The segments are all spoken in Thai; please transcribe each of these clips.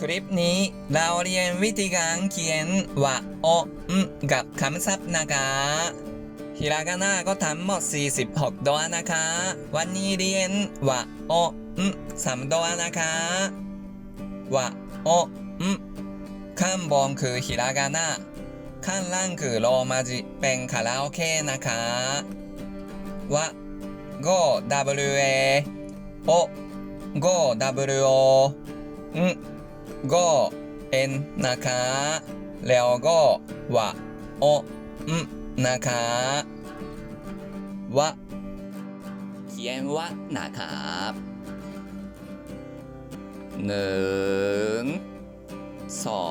คลิปนี้เราเรียนวิธีการเขียนว่าโอมกับคำศัพท์นะคะฮิรากานะก็ทั้งหมด 46 ตัวนะคะ วันนี้เรียนว่าโอมสามตัวนะคะว่าโอมข้างบนคือฮิรากานะข้างล่างคือโรมาจิเป็นคาราโอเกะนะคะว่า go w a o go w o อืม ก็เอ็นนะคะ แล้วก็ว่าโอมนะคะว่าเขียนว่านะครับหนึ่งสอ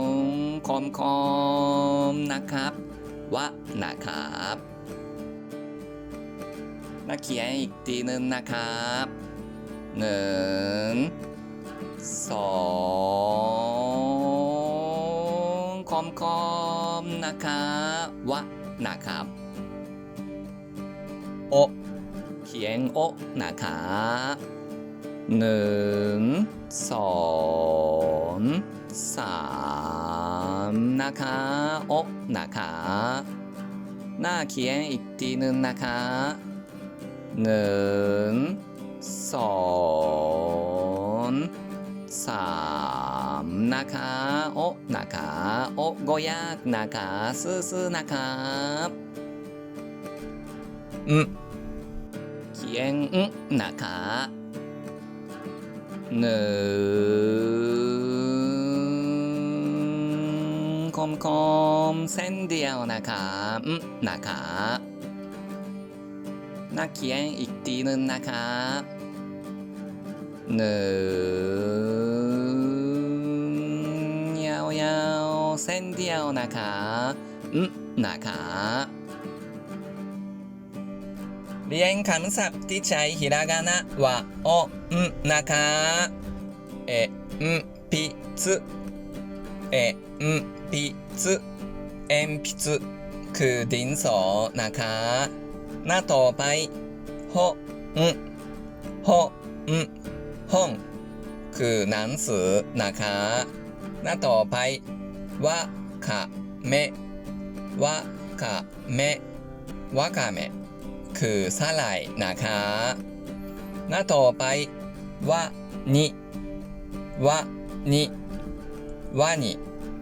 งคอมคอมนะครับว่านะครับนักเขียนอีกทีหนึ่งนะครับ หนึ่งสองคอมคอมนะครับวะนะครับโอเขียนโอนะครับหนึ่งสองสามนะคะโอนะคะหน้าเขียนอีกทีหนึ่งนะคะหนึ่ง สองสามนะคะโอนะคะโอะโกยากนะคะซื่อๆนะครับอืมเขียนอืมนะคะหนึ่งคมคมเส้นเดียวนะคะอืมนะคะ นักเขียนอีกทีหนึ่งนะครับหนึ่งยาวๆเส้นเดียวนะครับอืมนะครับเรียนคำศัพท์ที่ใช้ฮิรากานะว่าโออืมนะคะเออืมพิซเออืมพิซึเอ็มพิซคือดินสอนะคะ หน้าต่อไปโฮอืมโฮอืมห้อง คือหนังสือนะคะ หน้าต่อไปวะคาเมะวะคาเมะวะกาเมะคือสาหร่ายนะคะ หน้าต่อไปวะนิวะนิวะนิ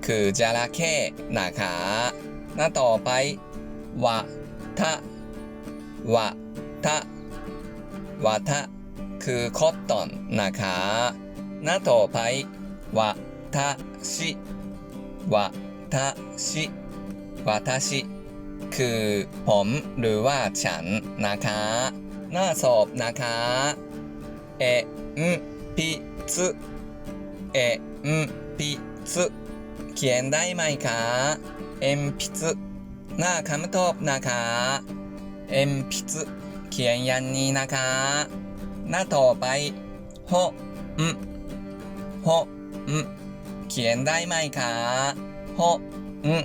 คือจระเข้นะคะ หน้าต่อไปวะทะ วะทะวะทะคือคอตตอนนะคะหน้าต่อไปวะทะชิวะทะชิวะทะชิคือผมหรือว่าฉันนะคะหน้าสอบนะคะเอ็มพิซึเอ็มพิซึเขียนได้ไหมคะเอ็มพิซึหน้าคำตอบนะคะ เอ็มพิซเขียนยันนี้นะคะ หน้าต่อไปโฮอืมโฮอืมเขียนได้ไหมคะโฮอืม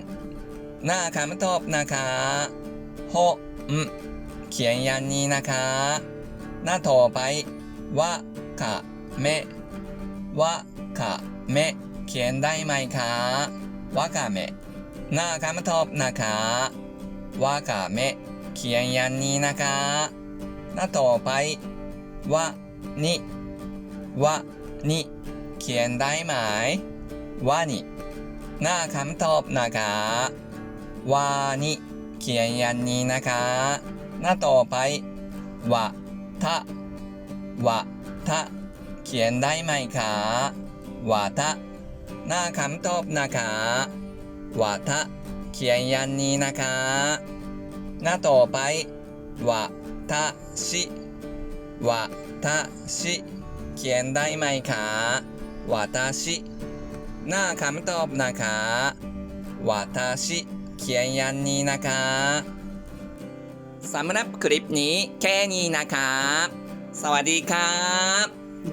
หน้าคำตอบนะคะโฮอืมเขียนยันนี้นะคะ หน้าต่อไปวะกะเมวะกะเมเขียนได้ไหมคะวะกะเมะหน้าคำตอบนะคะวะกะเม เขียนยันนี้นะคะหน้าต่อไปวะนิวะนิเขียนได้ไหมวะนิหน้าคำตอบนะคะวะนิเขียนยันนี้นะคะหน้าต่อไปวะทะวะทะเขียนได้ไหมคะวะทะหน้าคำตอบนะคะวะทะเขียนยันนี้นะคะ หน้าต่อไปว่าทาชิว่าทาชิเขียนได้ไหมคะว่าทาชิหน้าคำตอบนะคะว่าทาชิเขียนยันนี้นะคะสำหรับคลิปนี้แค่นี้นะคะสวัสดีครับ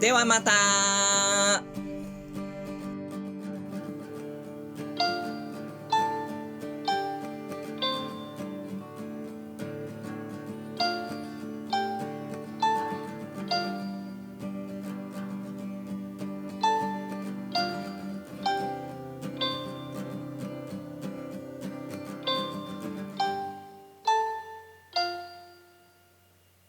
ではまた